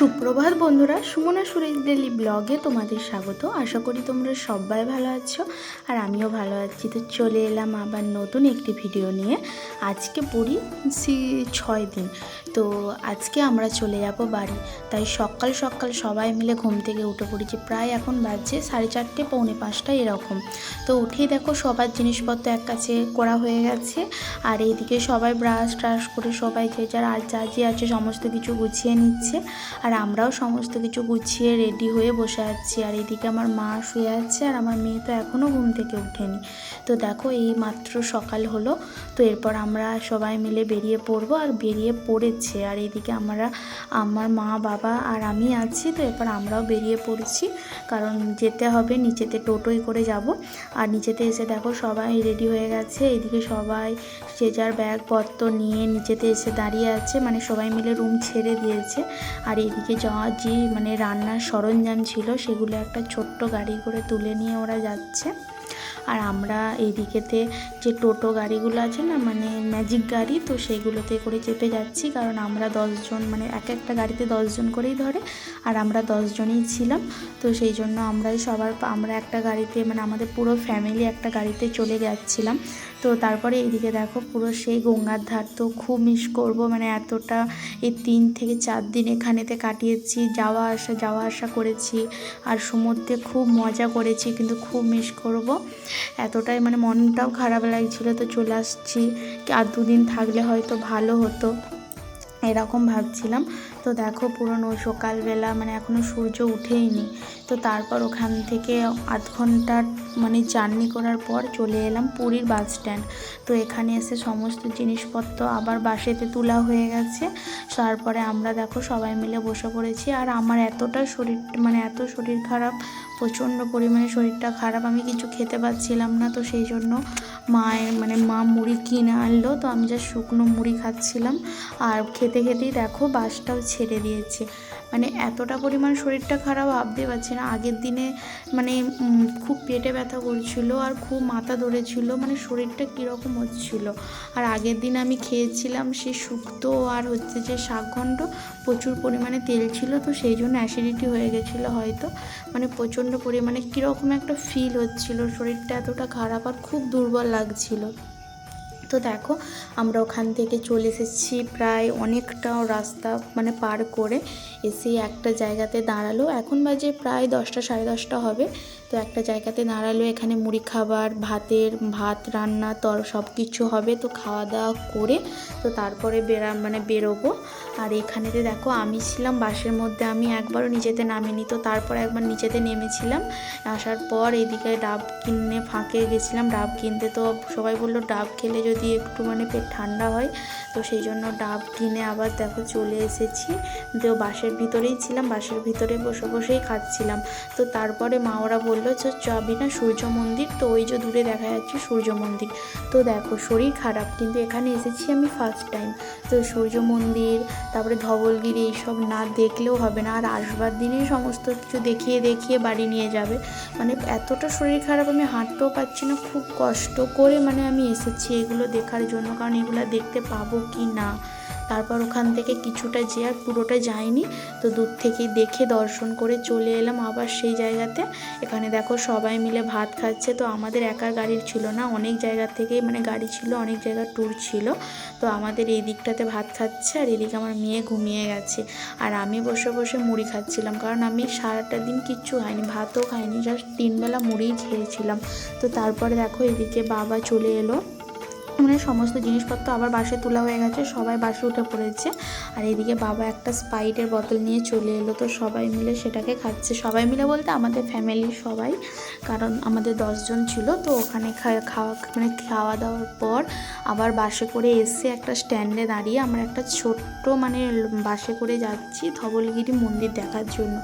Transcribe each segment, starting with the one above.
সুপ্রভাত বন্ধুরা, সুমনা সুরেশ ডেলি ব্লগে তোমাদের স্বাগত। আশা করি তোমরা সবাই ভালো আছো আর আমিও ভালো আছি। তো চলে এলাম আবার নতুন একটি ভিডিও নিয়ে। আজকে পড়ি সি- ছয় দিন। তো আজকে আমরা চলে যাব বাড়ি। তাই সকাল সকাল সবাই মিলে ঘুম থেকে উঠে পড়েছি। প্রায় এখন বাজছে সাড়ে চারটে, পৌনে পাঁচটা এরকম। তো উঠেই দেখো সবার জিনিসপত্র এক কাছে করা হয়ে গেছে। আর এইদিকে সবাই ব্রাশ ট্রাশ করে সবাই যে যার আর যা যে আছে সমস্ত কিছু গুছিয়ে নিচ্ছে। আর আমরাও সমস্ত কিছু গুছিয়ে রেডি হয়ে বসে আছি। আর এদিকে আমার মা শুয়ে আছে আর আমার মেয়ে তো এখনও ঘুম থেকে ওঠেনি। তো দেখো এই মাত্র সকাল হলো। তো এরপর আমরা সবাই মিলে বেরিয়ে পড়ব আর বেরিয়ে পড়েছে। আর এদিকে আমরা, আমার মা, বাবা আর আমি আছি। তো এরপর আমরাও বেরিয়ে পড়েছি। কারণ যেতে হবে, নিচেতে টোটোই করে যাব। আর নিচেতে এসে দেখো সবাই রেডি হয়ে গেছে। এদিকে সবাই যে যার ব্যাগপত্র নিয়ে নিচেতে এসে দাঁড়িয়ে আছে মানে সবাই মিলে রুম ছেড়ে দিয়েছে। আর এদিকে যাওয়ার যে মানে রান্নার সরঞ্জাম ছিল, সেগুলো একটা ছোট্ট গাড়ি করে তুলে নিয়ে ওরা যাচ্ছে। আর আমরা এইদিকেতে যে টোটো গাড়িগুলো আছে না মানে ম্যাজিক গাড়ি, তো সেইগুলোতে করে চেপে যাচ্ছি। কারণ আমরা দশজন মানে এক একটা গাড়িতে দশজন করেই ধরে, আর আমরা দশজনই ছিলাম। তো সেই জন্য আমরাই সবার, আমরা একটা গাড়িতে মানে আমাদের পুরো ফ্যামিলি একটা গাড়িতে চলে যাচ্ছিলাম। তো তারপরে এইদিকে দেখো পুরো সেই গঙ্গার ধার তো খুব মিস করব মানে এতটা এই তিন থেকে চার দিন এখানেতে কাটিয়েছি, যাওয়া আসা যাওয়া আসা করেছি, আর সমুদ্রে খুব মজা করেছি, কিন্তু খুব মিস করব। এতটাই মানে মনটাও খারাপ লাগছিল, তো চলে আসছি। আর দুদিন থাকলে হয়তো ভালো হতো। এরকম ভাবছিলাম। তো দেখো পুরনো সকালবেলা মানে এখনও সূর্য উঠেইনি। তো তারপর ওখান থেকে আধ ঘণ্টার মানে জার্নি করার পর চলে এলাম পুরীর বাস স্ট্যান্ড। তো এখানে এসে সমস্ত জিনিসপত্র আবার বাসেতে তোলা হয়ে গেছে। তারপরে আমরা দেখো সবাই মিলে বসে পড়েছি। আর আমার এতটা শরীর মানে এত শরীর খারাপ প্রচণ্ড পরিমাণে শরীরটা খারাপ, আমি কিছু খেতে পারছিলাম না, তো সেই জন্য মায়ের মানে মা মুড়ি কিনে আনলো, তো আমি যা শুকনো মুড়ি খাচ্ছিলাম। আর খেতে খেতেই দেখো বাসটাও ছেড়ে দিয়েছে। মানে এতটা পরিমাণ শরীরটা খারাপ ভাবতে পারছি না। আগের দিনে মানে খুব পেটে ব্যথা করছিল আর খুব মাথা ধরেছিল মানে শরীরটা কীরকম হচ্ছিল। আর আগের দিন আমি খেয়েছিলাম সে শুক্তো আর হচ্ছে যে শাকঘণ্ড প্রচুর পরিমাণে তেল ছিল তো সেই জন্য অ্যাসিডিটি হয়ে গেছিল হয়তো। মানে প্রচণ্ড পরিমাণে কীরকম একটা ফিল হচ্ছিল, শরীরটা এতটা খারাপ আর খুব দুর্বল লাগছিল। তো দেখো, আমরা ওখান থেকে চলে এসেছি প্রায় অনেকটা রাস্তা মানে পার করে এসে একটা জায়গাতে দাঁড়াল। এখন বাজে প্রায় দশটা, সাড়ে দশটা হবে। তো একটা জায়গাতে দাঁড়াল, এখানে মুড়ি খাবার, ভাতের ভাত, রান্না, তর সব কিছু হবে। তো খাওয়া দাওয়া করে তো তারপরে বেরা মানে বেরোবো। আর এখানেতে দেখো, আমি ছিলাম, বাসের মধ্যে আমি একবারও নিজেতে নামিনি। তো তারপর একবার নিজেতে নেমেছিলাম। আসার পর এদিকে ডাব কিনে ফাঁকে গেছিলাম। ডাব কিনতে তো সবাই বলল, ডাব খেলে যদি একটু মানে পেট ঠান্ডা হয়, তো সেই জন্য ডাব কিনে আবার দেখো চলে এসেছি। তো বাসের ভিতরেই ছিলাম বাসের ভিতরে বসে বসেই খাচ্ছিলাম। তো তারপরে মা ওরা বলল যে যাবি না, সূর্য মন্দির, তো ওই যে দূরে দেখা যাচ্ছে সূর্য মন্দির। তো দেখো শরীর খারাপ, কিন্তু এখানে এসেছি আমি ফার্স্ট টাইম তো সূর্য মন্দির, তারপরে ধবলগিরি এইসব না দেখলেও হবে না, আর আসবার দিনেই সমস্ত কিছু দেখিয়ে দেখিয়ে বাড়ি নিয়ে যাবে। মানে এতটা শরীর খারাপ, আমি হাঁটতেও পারছি না, খুব কষ্ট করে মানে আমি এসেছি। এগুলো দেখার জন্য, কারণ এগুলো দেখতে পাবো কি না? তারপর ওখান থেকে কিছুটা যে আর পুরোটা যায়নি, তো দূর থেকেই দেখে দর্শন করে চলে এলাম। আবার সেই জায়গাতে, এখানে দেখো সবাই মিলে ভাত খাচ্ছে। তো আমাদের একার গাড়ির ছিল না, অনেক জায়গা থেকেই মানে গাড়ি ছিল, অনেক জায়গার ট্যুর ছিল। তো আমাদের এই দিকটাতে ভাত খাচ্ছে আর এদিকে আমার মেয়ে ঘুমিয়ে গেছে। আর আমি বসে বসে মুড়ি খাচ্ছিলাম, কারণ আমি সারাটা দিন কিচ্ছু খাইনি, ভাতও খাইনি জাস্ট তিনবেলা মুড়িই খেয়েছিলাম। তো তারপরে দেখো এদিকে বাবা চলে এলো। মানে সমস্ত জিনিসপত্র আবার বাসে তোলা হয়ে গেছে, সবাই বাসে উঠে পড়েছে। আর এদিকে বাবা একটা স্পাইটের বোতল নিয়ে চলে এলো, তো সবাই মিলে সেটাকে খাচ্ছে। সবাই মিলে বলতে আমাদের ফ্যামিলির সবাই, কারণ আমাদের দশজন ছিল, তো ওখানে খাওয়া মানে খাওয়া দাওয়ার পর আবার বাসে করে এসে একটা স্ট্যান্ডে দাঁড়িয়ে আমরা একটা ছোট্ট মানে বাসে করে যাচ্ছি ধবলগিরি মন্দির দেখার জন্য।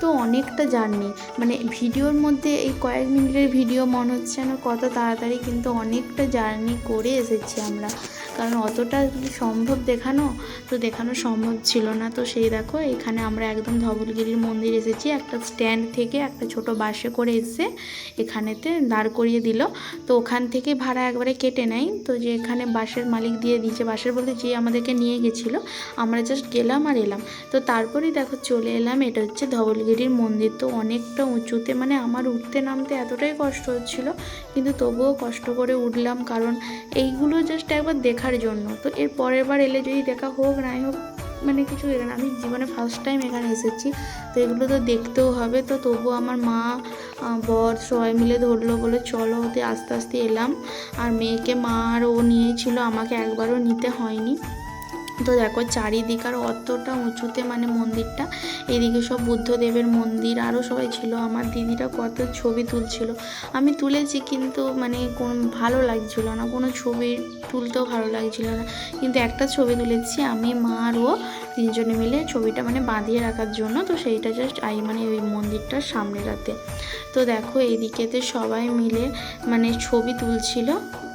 তো অনেকটা জার্নি। মানে ভিডিওর মধ্যে এই কয়েক মিনিটের ভিডিও মনে হচ্ছে না কত তাড়াতাড়ি কিন্তু অনেকটা জার্নি করে এসেছি আমরা। কারণ অতটা সম্ভব দেখানো, তো দেখানো সম্ভব ছিল না। তো সেই দেখো, এখানে আমরা একদম ধবলগিরির মন্দির এসেছি। একটা স্ট্যান্ড থেকে একটা ছোট বাসে করে এসে এখানেতে দাঁড় করিয়ে দিল। তো ওখান থেকে ভাড়া একবারে কেটে নেয়। তো যে এখানে বাসের মালিক দিয়ে দিয়েছে, বাসের বলতে যে আমাদেরকে নিয়ে গেছিল, আমরা জাস্ট গেলাম আর এলাম। তো তারপরেই দেখো চলে এলাম, এটা হচ্ছে ধবলগিরির মন্দির। তো অনেকটা উঁচুতে মানে আমার উঠতে নামতে এতটাই কষ্ট হচ্ছিল, কিন্তু তবুও কষ্ট করে উঠলাম। কারণ এইগুলো জাস্ট একবার দেখার জন্য। তো এর পরের বার এলে যদি দেখা হোক নাই হোক মানে কিছু এখানে আমি জীবনে ফার্স্ট টাইম এখানে এসেছি। তো এগুলো তো দেখতেও হবে। তো তবুও আমার মা বর সবাই মিলে ধরলো বলে চলো ওতে আস্তে আস্তে এলাম। আর মেয়েকে, মা আর ও নিয়েছিল। আমাকে একবারও নিতে হয়নি। তো দেখো চারিদিক আর অতটা উঁচুতে মানে মন্দিরটা। এদিকে সব বুদ্ধদেবের মন্দির আরও সবাই ছিল। আমার দিদিরা কত ছবি তুলছিল। আমি তুলেছি কিন্তু মানে কোন ভালো লাগছিল না। কোনো ছবি তুলতেও ভালো লাগছিল না। কিন্তু একটা ছবি তুলেছি আমি, মা আর ও তিনজনে মিলে ছবিটা মানে বাঁধিয়ে রাখার জন্য। তো সেইটা জাস্ট আই মানে ওই মন্দিরটার সামনে রাতে। তো দেখো এইদিকেতে সবাই মিলে মানে ছবি তুলছিল।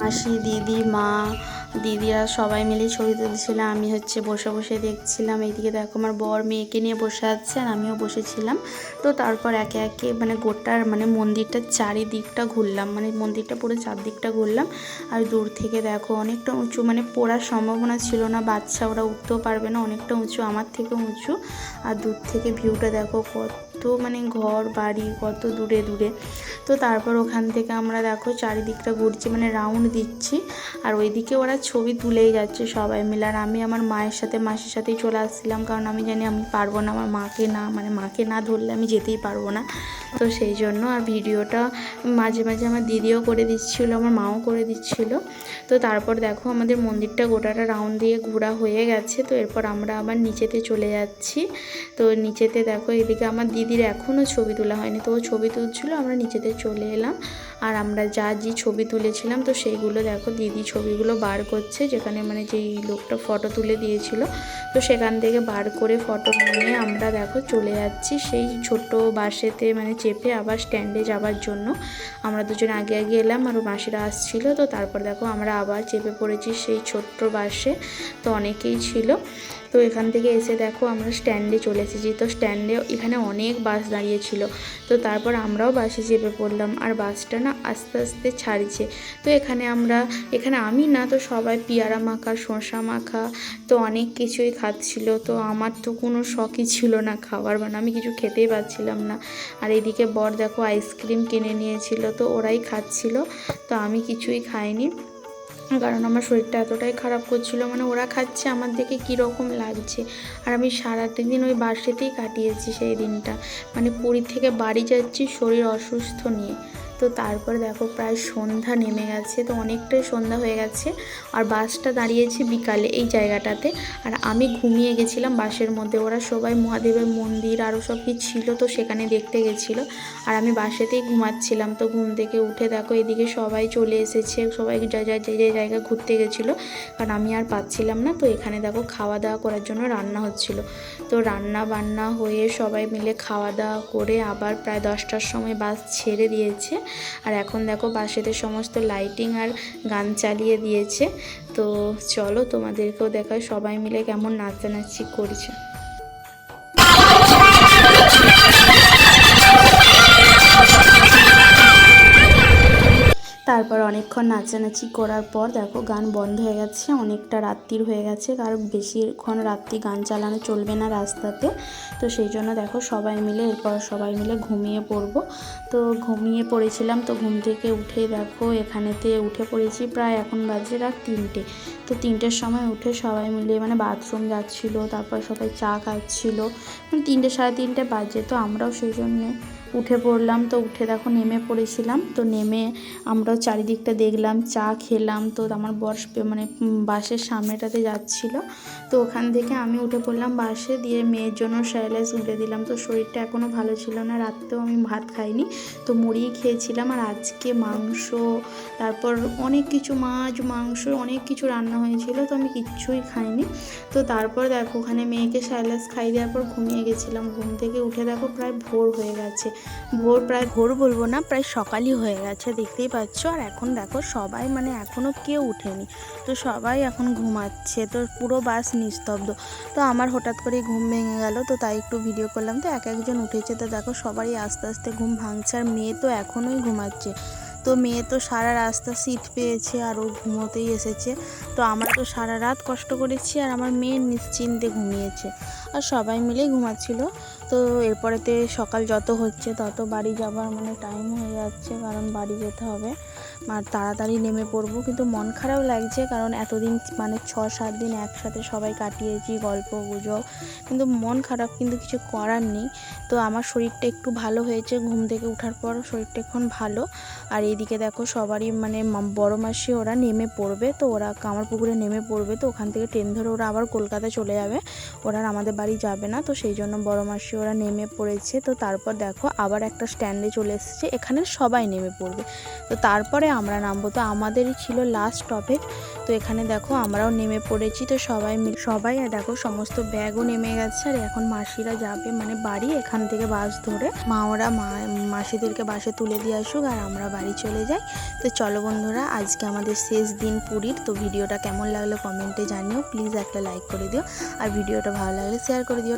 আসি দিদি, মা দিদিরা সবাই মিলে ছবি তুলছিলাম আমি হচ্ছে বসে বসে দেখছিলাম, এইদিকে দেখো আমার বর মেয়েকে নিয়ে বসে আছে আর আমিও বসেছিলাম। তো তারপর একে একে মানে গোটার মানে মন্দিরটার চারিদিকটা ঘুরলাম মানে মন্দিরটা পুরো চারদিকটা ঘুরলাম। আর দূর থেকে দেখো অনেকটা উঁচু মানে পড়ার সম্ভাবনা ছিল না, বাচ্চা ওরা উঠতেও পারবে না, অনেকটা উঁচু, আমার থেকে উঁচু। আর দূর থেকে ভিউটা দেখো কত মানে ঘর, বাড়ি, কত দূরে দূরে। তো তারপর ওখান থেকে আমরা দেখো চারিদিকটা ঘুরছি মানে রাউন্ড দিচ্ছি। আর ওইদিকে ওরা ছবি তুলেই যাচ্ছে সবাই মিলে। আর আমি আমার মায়ের সাথে, মাসির সাথেই চলে আসছিলাম। কারণ আমি জানি আমি পারব না, আমার মাকে না মানে মাকে না ধরলে আমি যেতেই পারব না। তো সেই জন্য আর ভিডিওটা মাঝে মাঝে আমার দিদিও করে দিচ্ছিল, আমার মাও করে দিচ্ছিল। তো তারপর দেখো আমাদের মন্দিরটা গোটাটা রাউন্ড দিয়ে ঘোরা হয়ে গেছে। তো এরপর আমরা আবার নিচেতে চলে যাচ্ছি। তো নিচেতে দেখো এদিকে আমার দিদির এখনও ছবি তোলা হয়নি। তো ও ছবি তুলছিলো, আমরা নিচেতে চলে এলাম। আর আমরা যা যে ছবি তুলেছিলাম, তো সেইগুলো দেখো, দিদি ছবিগুলো বার করছে, যেখানে মানে যেই লোকটা ফটো তুলে দিয়েছিল। তো সেখান থেকে বার করে ফটো নিয়ে আমরা দেখো চলে যাচ্ছি সেই ছোট বাসেতে মানে চেপে আবার স্ট্যান্ডে যাওয়ার জন্য। আমরা দুজন আগে আগে এলাম আর মাসিরা আসছিল। তো তারপর দেখো আমরা আবার চেপে পড়েছি সেই ছোট্ট বাসে। তো অনেকেই ছিল। তো এখান থেকে এসে দেখো আমরা স্ট্যান্ডে চলে এসেছি। তো স্ট্যান্ডে এখানে অনেক বাস দাঁড়িয়েছিল। তো তারপর আমরাও বাসে চেপে পড়লাম আর বাসটা না আস্তে আস্তে ছাড়ছে। তো এখানে আমরা, এখানে আমি না, তো সবাই পেয়ারা মাখা, শসা মাখা, তো অনেক কিছুই খাচ্ছিল। তো আমার তো কোনো শখই ছিল না খাওয়ার মানে আমি কিছু খেতেই পারছিলাম না। আর এদিকে বর দেখো আইসক্রিম কিনে নিয়েছিল, তো ওরাই খাচ্ছিল। তো আমি কিছুই খাইনি। কারণ আমার শরীরটা এতটাই খারাপ করছিল মানে ওরা খাচ্ছে আমার দেখে কীরকম লাগছে। আর আমি সারাটা দিন ওই বাসেতেই কাটিয়েছি সেই দিনটা। মানে পুরীর থেকে বাড়ি যাচ্ছি শরীর অসুস্থ নিয়ে। তো তারপর দেখো প্রায় সন্ধ্যা নেমে গেছে, তো অনেকটাই সন্ধ্যা হয়ে গেছে। আর বাসটা দাঁড়িয়েছে বিকালে এই জায়গাটাতে। আর আমি ঘুমিয়ে গেছিলাম বাসের মধ্যে। ওরা সবাই মহাদেবের মন্দির আরও সব কি ছিল তো সেখানে দেখতে গেছিল। আর আমি বাসেতেই ঘুমাচ্ছিলাম। তো ঘুম থেকে উঠে দেখো এদিকে সবাই চলে এসেছে। সবাই যা যা, যে যে জায়গায় ঘুরতে গেছিল। কারণ আমি আর পাচ্ছিলাম না। তো এখানে দেখো খাওয়া দাওয়া করার জন্য রান্না হচ্ছিল। তো রান্না বান্না হয়ে সবাই মিলে খাওয়া দাওয়া করে আবার প্রায় দশটার সময় বাস ছেড়ে দিয়েছে। আর এখন দেখো বাসেতে সমস্ত লাইটিং আর গান চালিয়ে দিয়েছে। তো চলো তোমাদেরকেও দেখায় সবাই মিলে কেমন নাচানাচি করছে। তারপর অনেকক্ষণ নাচানাচি করার পর দেখো গান বন্ধ হয়ে গেছে, অনেকটা রাত্রির হয়ে গেছে, কারণ বেশিক্ষণ রাত্রি গান চালানো চলবে না রাস্তাতে। তো সেই জন্য দেখো সবাই মিলে, এরপর সবাই মিলে ঘুমিয়ে পড়ব। তো ঘুমিয়ে পড়েছিলাম, তো ঘুম থেকে উঠে দেখো এখানেতে উঠে পড়েছি প্রায় এখন বাজে রাত তিনটে। তো তিনটের সময় উঠে সবাই মিলে মানে বাথরুম যাচ্ছিল, তারপর সবাই চা খাচ্ছিলো। মানে তিনটে, সাড়ে তিনটে বাজে, তো আমরাও সেই জন্যে উঠে পড়লাম, তো উঠে দেখো নেমে পড়েছিলাম, তো নেমে আমরাও চারিদিকটা দেখলাম, চা খেলাম, তো আমার বস মানে বাসের সামনেটাতে যাচ্ছিল, তো ওখান থেকে আমি উঠে পড়লাম বাসে, দিয়ে মেয়ের জন্য স্যালাইস উঠে দিলাম, তো শরীরটা এখনও ভালো ছিল না, রাত্রেও আমি ভাত খাইনি, তো মুড়ি খেয়েছিলাম, আর আজকে মাংস, তারপর অনেক কিছু মাছ, মাংস, অনেক কিছু রান্না হয়েছিল, তো আমি কিচ্ছুই খাইনি, তো তারপর দেখো ওখানে মেয়েকে স্যালাইস খাই দেওয়ার পর ঘুমিয়ে গেছিলাম, ঘুম থেকে উঠে দেখো প্রায় ভোর হয়ে গেছে ভোর প্রায়, ভোর বলব না, প্রায় সকালই হয়ে গেছে, দেখতেই পাচ্ছ। আর এখন দেখো সবাই মানে এখনও কেউ উঠেনি। তো সবাই এখন ঘুমাচ্ছে, তো পুরো বাস নিস্তব্ধ। তো আমার হঠাৎ করে ঘুম ভেঙে গেল, তো তাই একটু ভিডিও করলাম। তো এক একজন উঠেছে, তো দেখো সবারই আস্তে আস্তে ঘুম ভাঙছে। আর মেয়ে তো এখনোই ঘুমাচ্ছে। তো মেয়ে তো সারা রাস্তা সিট পেয়েছে আর ও ঘুমোতেই এসেছে। তো আমরা তো সারা রাত কষ্ট করেছি আর আমার মেয়ে নিশ্চিন্তে ঘুমিয়েছে আর সবাই মিলেই ঘুমাচ্ছিল। তো এরপরেতে সকাল যত হচ্ছে তত বাড়ি যাবার মানে টাইম হয়ে যাচ্ছে কারণ বাড়ি যেতে হবে। আর তাড়াতাড়ি নেমে পড়ব। কিন্তু মন খারাপ লাগছে কারণ এতদিন মানে ছ সাত দিন একসাথে সবাই কাটিয়েছি, গল্প, গুজব। কিন্তু মন খারাপ কিন্তু কিছু করার নেই। তো আমার শরীরটা একটু ভালো হয়েছে, ঘুম থেকে ওঠার পর শরীরটা এখন ভালো। আর এইদিকে দেখো সবারই মানে বড় মাসি ওরা নেমে পড়বে। তো ওরা কামার পুকুরে নেমে পড়বে। তো ওখান থেকে ট্রেন ধরে ওরা আবার কলকাতা চলে যাবে। ওরা আমাদের বাড়ি যাবে না। তো সেই জন্য বড় মাসি ওরা নেমে পড়েছে। তো তারপর দেখো আবার একটা স্ট্যান্ডে চলে এসেছে। এখানে সবাই নেমে পড়বে। তো তারপরে আমরা নামবো। তো আমাদেরই ছিল লাস্ট স্টপেজ তো এখানে দেখো আমরাও নেমে পড়েছি। তো সবাই সবাই দেখো সমস্ত ব্যাগও নেমে গেছে। আর এখন মাসিরা যাবে মানে বাড়ি এখান থেকে বাস ধরে। মা ওরা মাসিদেরকে বাসে তুলে দিয়ে আসুক আর আমরা বাড়ি চলে যাই। তো চলো বন্ধুরা, আজকে আমাদের শেষ দিন পুরীর। তো ভিডিওটা কেমন লাগল কমেন্টে জানিও। প্লিজ একটা লাইক করে দিও। আর ভিডিওটা ভালো লাগলে শেয়ার করে দিও।